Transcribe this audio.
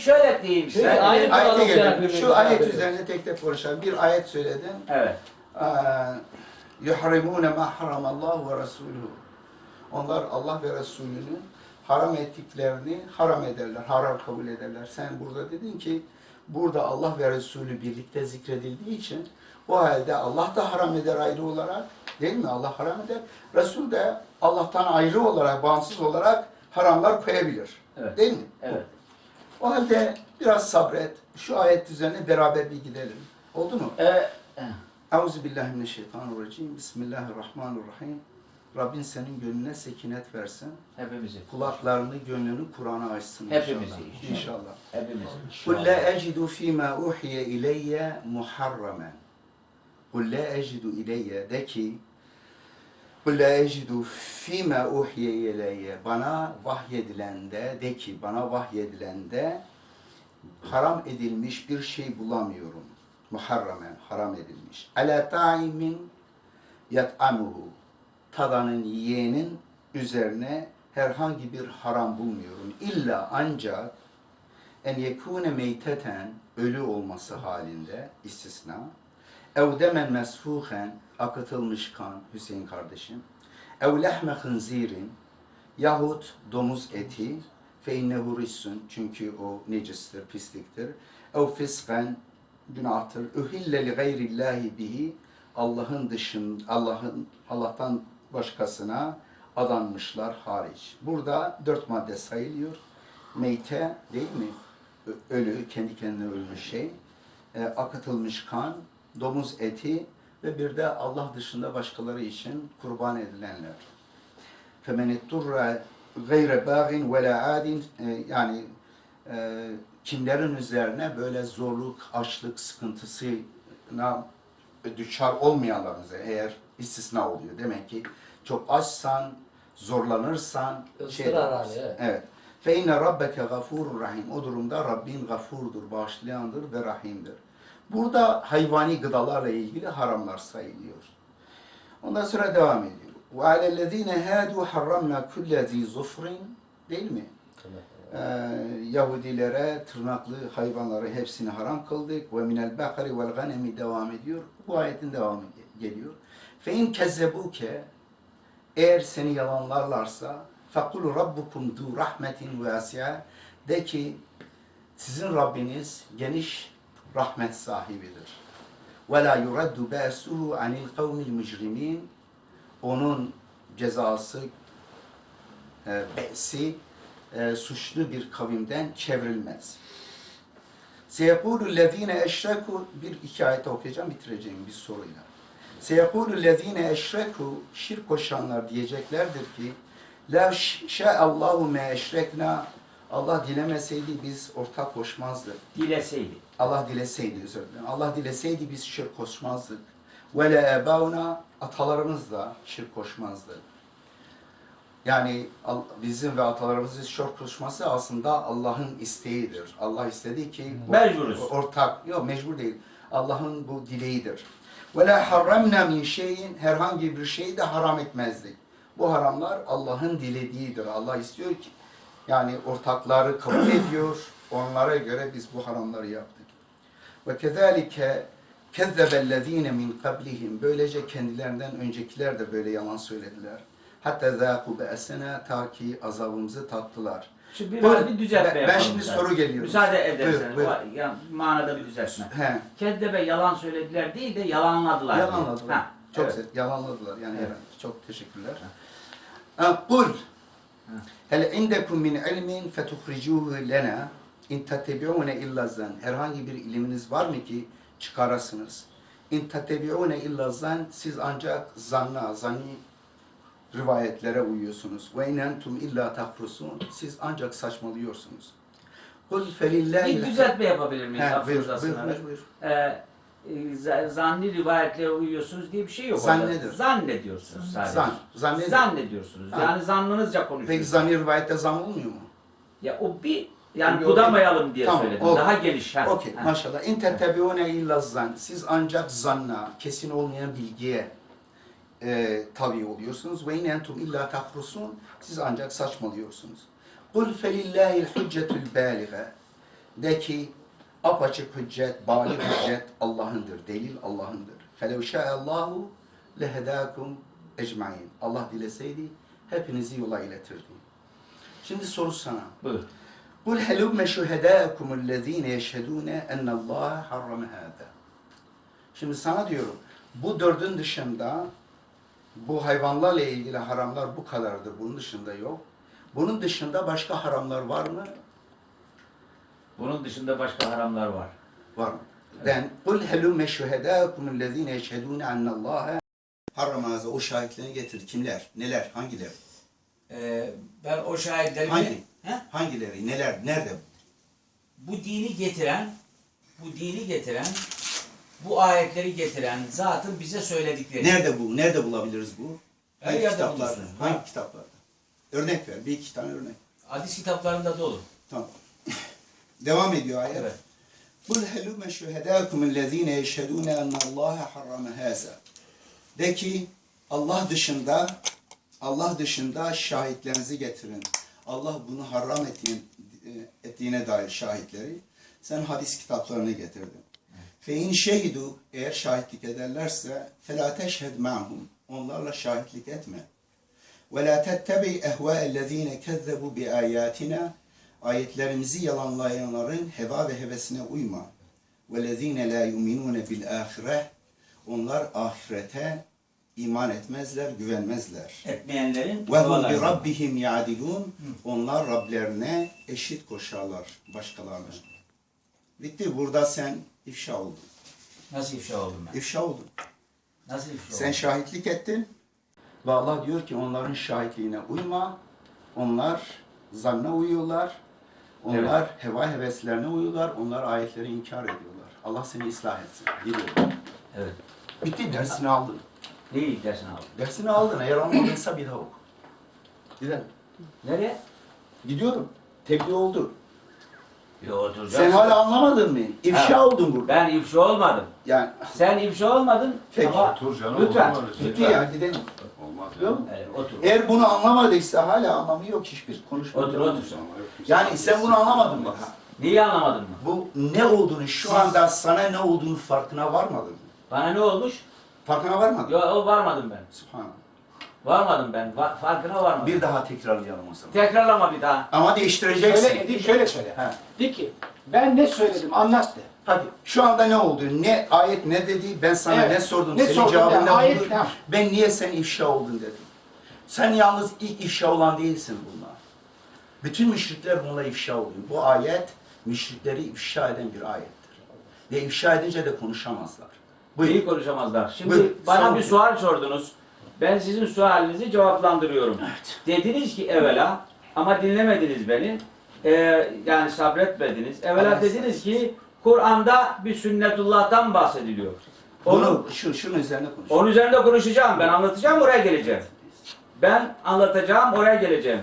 Şöyle diyeyim size. Peki, Ayrı ayete tutalım gelelim. birbirimize. Şu ayet üzerine tek tek konuşalım. Bir ayet söyledin. Evet. yuharrimune ma haramallahu ve resuluhu. Onlar Allah ve Resulünün haram ettiklerini haram ederler, haram kabul ederler. Sen burada dedin ki burada Allah ve Resulü birlikte zikredildiği için o halde Allah da haram eder ayrı olarak değil mi? Allah haram eder. Resul de Allah'tan ayrı olarak, bağımsız olarak haramlar koyabilir. Evet. Değil mi? Evet. O halde biraz sabret. Şu ayet üzerine beraber bir gidelim. Oldu mu? Ee, Euzubillahimineşşeytanirracim. Bismillahirrahmanirrahim. Rabbin senin gönlüne sekinet versin. hepimizi. Kulaklarını, gönlünü Kur'an'a açsın Hepimizi inşallah. inşallah. İnşallah. Hepimizi. Kul la ecidu fîmâ uhiye ileyye muharramen. Kul la ecidu ileyye de ki Kul la ecidu fîmâ uhiye ileyye bana vahyedilende de ki bana vahyedilende haram edilmiş bir şey bulamıyorum. Muharramen haram edilmiş. Ala ta'imin yat'amuhu tadanın yiyenin üzerine herhangi bir haram bulmuyorum. İlla ancak en yekune meyteten ölü olması halinde istisna ev demen mesfuhen akıtılmış kan Hüseyin kardeşim ev lehme hınzirin yahut domuz eti fe innehu rissun çünkü o necistir, pisliktir. Ev fisken günahtır. Uhille li gayrillahi bihi Allah'ın dışın Allah'ın Allah'tan başkasına adanmışlar hariç. Burada dört madde sayılıyor. Meyte değil mi? Ölü, kendi kendine ölmüş şey. E, akıtılmış kan, domuz eti ve bir de Allah dışında başkaları için kurban edilenler. فَمَنِ اِتُّرَّ غَيْرَ بَاغٍ وَلَا عَادٍ E, Yani e, kimlerin üzerine böyle zorluk, açlık sıkıntısına düşar olmayanlarınıza eğer istisna oluyor. Demek ki çok açsan, zorlanırsan şey Israr yaparsın. hali, evet. Evet. Fe inne rabbeke gafurur rahim. O durumda Rabbin gafurdur, bağışlayandır ve rahimdir. Burada hayvani gıdalarla ilgili haramlar sayılıyor. Ondan sonra devam ediyor. Ve alellezine hadu harramna kulle zi zufrin değil mi? Ee, Yahudilere tırnaklı hayvanları hepsini haram kıldık. Ve minel bakari vel ganemi devam ediyor. Bu ayetin devamı ge- geliyor. Fe in kezzebuke eğer seni yalanlarlarsa fakulu rabbukum du rahmetin vasi'a de ki sizin Rabbiniz geniş rahmet sahibidir. Ve la yuraddu ba'suhu anil kavmil onun cezası e, be'si e, suçlu bir kavimden çevrilmez. Seyekulu lezine eşreku bir iki ayet okuyacağım bitireceğim bir soruyla. Seyekulu lezine eşreku şirk koşanlar diyeceklerdir ki La şa'allahu me eşrekna Allah dilemeseydi biz ortak koşmazdık. Dileseydi. Allah dileseydi özür dilerim. Allah dileseydi biz şirk koşmazdık. Ve le ebauna atalarımız da şirk koşmazdı. Yani bizim ve atalarımızın şirk koşması aslında Allah'ın isteğidir. Allah istedi ki bu- Mecburuz. ortak yok mecbur değil. Allah'ın bu dileğidir. Ve la harramna min şeyin herhangi bir şeyi de haram etmezdik. Bu haramlar Allah'ın dilediğidir. Allah istiyor ki yani ortakları kabul ediyor. Onlara göre biz bu haramları yaptık. Ve kezalike kezzebellezine min qablihim. Böylece kendilerinden öncekiler de böyle yalan söylediler. Hatta zâku be'esena ta ki azabımızı tattılar. Şimdi bir, bir düzeltme Ben- ben şimdi zaten. soru geliyor. Müsaade ederseniz. Buyur, buyur. Yani manada bir düzeltme. He, Keddebe yalan söylediler değil de yalanladılar. yalanladılar. Ha, Çok evet. güzel, yalanladılar. Yani Evet. herhalde. Çok teşekkürler. Ha, Kul Hel indekum min ilmin fetuhricuhu lena in tattabi'une illa zan. Herhangi bir ilminiz var mı ki çıkarasınız? İn tattabi'une illa zan. Siz ancak zanna, zanni rivayetlere uyuyorsunuz. Ve in entum illa tahrusun. Siz ancak saçmalıyorsunuz. Kul felillahi Bir düzeltme yapabilir miyiz? He, buyur, buyur, buyur, buyur. Ee, e, zanni rivayetlere uyuyorsunuz diye bir şey yok. Zannedir. orada. Zannediyorsunuz sadece. Zan, zannedir. Zannediyorsunuz. Ha. Yani zannınızca Peki konuşuyorsunuz. zanni rivayette zam olmuyor mu? Ya o bir yani Yok, budamayalım diye tamam, söyledim. okey. Daha geniş. ha. Okey, maşallah. İn tettebiune illa zan. Siz ancak zanna, kesin olmayan bilgiye e, tabi oluyorsunuz. Ve in entum illa tahrusun. Siz ancak saçmalıyorsunuz. Kul felillahil hüccetül bâlige. De ki apaçık hüccet, balik hüccet Allah'ındır. Delil Allah'ındır. فَلَوْ شَاءَ اللّٰهُ لَهَدَاكُمْ اَجْمَعِينَ Allah dileseydi hepinizi yola iletirdi. Şimdi soru sana. Buyur. قُلْ هَلُمَّ شُهَدَاكُمُ الَّذ۪ينَ يَشْهَدُونَ اَنَّ اللّٰهَ حَرَّمَ هَذَا Şimdi sana diyorum, bu dördün dışında bu hayvanlarla ilgili haramlar bu kadardır. Bunun dışında yok. Bunun dışında başka haramlar var mı? Bunun dışında başka haramlar var. Var? Den kul helum şuhedâkum ellezîne yeşhedûne ennallâhe harrama o şahitlerini getir. Kimler? Neler? Hangileri? Ee, ben o şahitlerimi Hangi? He? Hangileri? Neler? Nerede? bu dini getiren bu dini getiren bu ayetleri getiren zatın bize söyledikleri. Nerede bu? Nerede bulabiliriz bu? Her Hangi yerde kitaplarda? Hangi Ha. kitaplarda? Örnek ver. Bir iki tane örnek. Hadis kitaplarında dolu. Tamam. Devam ediyor ayet. Evet. Kul helum şuhedâkum ellezîne yeşhedûne ennallâhe harrama hâzâ. De ki Allah dışında Allah dışında şahitlerinizi getirin. Allah bunu haram ettiğin, ettiğine dair şahitleri sen hadis kitaplarını getirdin. Fe in şehidu eğer şahitlik ederlerse felâ teşhed ma'hum. Onlarla şahitlik etme. Ve la tettebi ehvâ'ellezîne kezzebu bi âyâtina. Ayetlerimizi yalanlayanların heva ve hevesine uyma. وَالَّذ۪ينَ لَا يُؤْمِنُونَ بِالْآخِرَةِ Onlar ahirete iman etmezler, güvenmezler. Etmeyenlerin وَهُمْ dualarına. بِرَبِّهِمْ يَعْدِلُونَ Onlar Rablerine eşit koşarlar başkalarına. Bitti. Burada sen ifşa oldun. Nasıl ifşa oldum ben? İfşa oldun. Nasıl ifşa Sen oldum? şahitlik ettin. Ve Allah diyor ki onların şahitliğine uyma. Onlar zanna uyuyorlar. Onlar heva heveslerine uyuyorlar. Onlar ayetleri inkar ediyorlar. Allah seni ıslah etsin. Gidiyor. Evet. Bitti dersini aldın. Neyi dersin abi? Dersini aldın. Eğer almadıysa bir daha oku. Gidelim. Nereye? Gidiyorum. Tebliğ oldu. Yo oturacaksın. Sen hala anlamadın mı? İfşa Ha. oldun burada. Ben ifşa olmadım. Yani Sen ifşa olmadın Peki. ama Otur canım, lütfen. şey? bitti ya gidelim. Olmaz Yok. ya. Evet, otur. Eğer bunu anlamadıysa hala anlamı yok hiçbir konuşma. Otur, otur sen. Yani sen bunu anlamadın mı? Neyi anlamadın mı? Bu ne olduğunu şu anda sana ne olduğunu farkına varmadın mı? Bana ne olmuş? Farkına varmadın. Yo o varmadım ben. Subhanallah. Varmadım ben. Va- farkına varmadım. Bir daha tekrarlayalım o zaman. Tekrarlama bir daha. Ama değiştireceksin. Şöyle Edip şöyle söyle. He. De ki ben ne söyledim anlat de. Hadi şu anda ne oldu? Ne ayet ne dedi? Ben sana Evet. ne sordum? Ne Senin sordum cevabın ben? ne Ayet oldu? Ben niye sen ifşa oldun dedim. Sen yalnız ilk ifşa olan değilsin bunlar. Bütün müşrikler bununla ifşa oluyor. Bu ayet müşrikleri ifşa eden bir ayettir. Ve ifşa edince de konuşamazlar. Buyur. konuşamazlar? Şimdi Buyur, bana sor. bir sual sordunuz. Ben sizin sualinizi cevaplandırıyorum. Evet. Dediniz ki evvela ama dinlemediniz beni. Ee, yani sabretmediniz. Evvela Evet. dediniz ki Kur'an'da bir sünnetullah'tan bahsediliyor. Onu, Bunu, şu, şunun üzerine konuş. onun üzerinde konuşacağım. Ben anlatacağım oraya geleceğim. Ben anlatacağım oraya geleceğim.